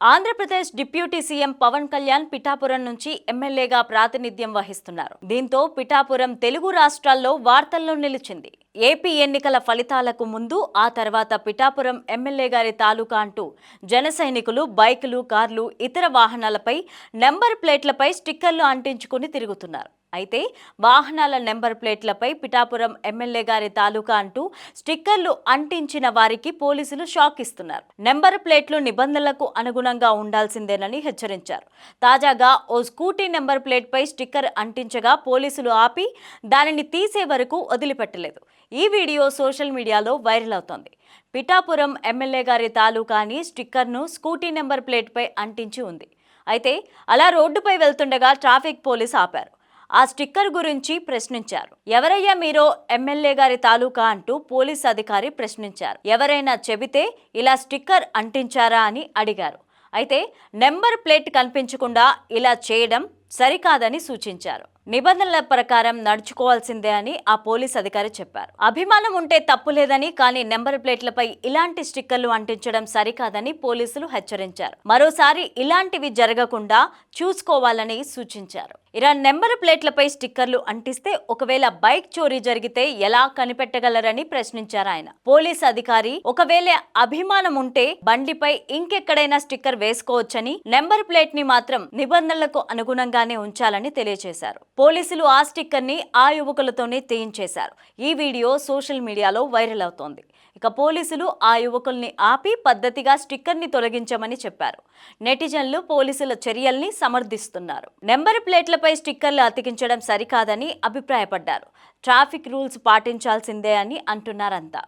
Andhra Pradesh deputy CM Pawan Kalyan Pithapuram నుంచి ఎమ్మెల్యేగా ప్రాతినిధ్యం వహిస్తున్నారు. దీంతో పిఠాపురం తెలుగు రాష్ట్రాల్లో వార్తల్లో నిలిచింది. ఏపీ ఎన్నికల ఫలితాలకు ముందు ఆ తర్వాత పిఠాపురం ఎమ్మెల్యే గారి తాలూకా అంటూ జన సైనికులు బైకులు కార్లు ఇతర వాహనాలపై నెంబర్ ప్లేట్లపై స్టిక్కర్లు అంటించుకుని తిరుగుతున్నారు. అయితే వాహనాల నెంబర్ ప్లేట్లపై పిఠాపురం ఎమ్మెల్యే గారి తాలూకా అంటూ స్టిక్కర్లు అంటించిన వారికి పోలీసులు షాక్ ఇస్తున్నారు. నెంబర్ ప్లేట్లు నిబంధనలకు అనుగుణంగా ఉండాల్సిందేనని హెచ్చరించారు. తాజాగా ఓ స్కూటీ నెంబర్ ప్లేట్పై స్టిక్కర్ అంటించగా పోలీసులు ఆపి దానిని తీసే వరకు వదిలిపెట్టలేదు. ఈ వీడియో సోషల్ మీడియాలో వైరల్ అవుతోంది. పిఠాపురం ఎమ్మెల్యే గారి తాలూకా అని స్టిక్కర్ను స్కూటీ నెంబర్ ప్లేట్పై అంటించి ఉంది. అయితే అలా రోడ్డుపై వెళ్తుండగా ట్రాఫిక్ పోలీస్ ఆపారు. ఆ స్టిక్కర్ గురించి ప్రశ్నించారు. ఎవరయ్యా మీరు? ఎమ్మెల్యే గారి తాలూకా అంటూ పోలీస్ అధికారి ప్రశ్నించారు. ఎవరైనా చెబితే ఇలా స్టిక్కర్ అంటించారా అని అడిగారు. అయితే నెంబర్ ప్లేట్ కనిపించకుండా ఇలా చేయడం సరికాదని సూచించారు. నిబంధనల ప్రకారం నడుచుకోవాల్సిందే అని ఆ పోలీస్ అధికారి చెప్పారు. అభిమానం ఉంటే తప్పు లేదని కానీ నెంబర్ ప్లేట్లపై ఇలాంటి స్టిక్కర్లు అంటించడం సరికాదని పోలీసులు హెచ్చరించారు. మరోసారి ఇలాంటివి జరగకుండా చూసుకోవాలని సూచించారు. ఇలా నెంబర్ ప్లేట్లపై స్టిక్కర్లు అంటిస్తే ఒకవేళ బైక్ చోరీ జరిగితే ఎలా కనిపెట్టగలరని ప్రశ్నించారు ఆయన. పోలీస్ అధికారి ఒకవేళ అభిమానం ఉంటే బండిపై ఇంకెక్కడైనా స్టిక్కర్ వేసుకోవచ్చని నెంబర్ ప్లేట్ని మాత్రం నిబంధనలకు అనుగుణంగానే ఉంచాలని తెలియజేశారు పోలీసులు ఆ స్టిక్కర్ని ఆ యువకులతోనే తీయించేశారు. ఈ వీడియో సోషల్ మీడియాలో వైరల్ అవుతోంది. ఇక పోలీసులు ఆ యువకుల్ని ఆపి పద్ధతిగా స్టిక్కర్ని తొలగించమని చెప్పారు. నెటిజన్లు పోలీసుల చర్యల్ని సమర్థిస్తున్నారు. నెంబర్ ప్లేట్లపై స్టిక్కర్లు అతికించడం సరికాదని అభిప్రాయపడ్డారు. ట్రాఫిక్ రూల్స్ పాటించాల్సిందే అని అంటున్నారంతా.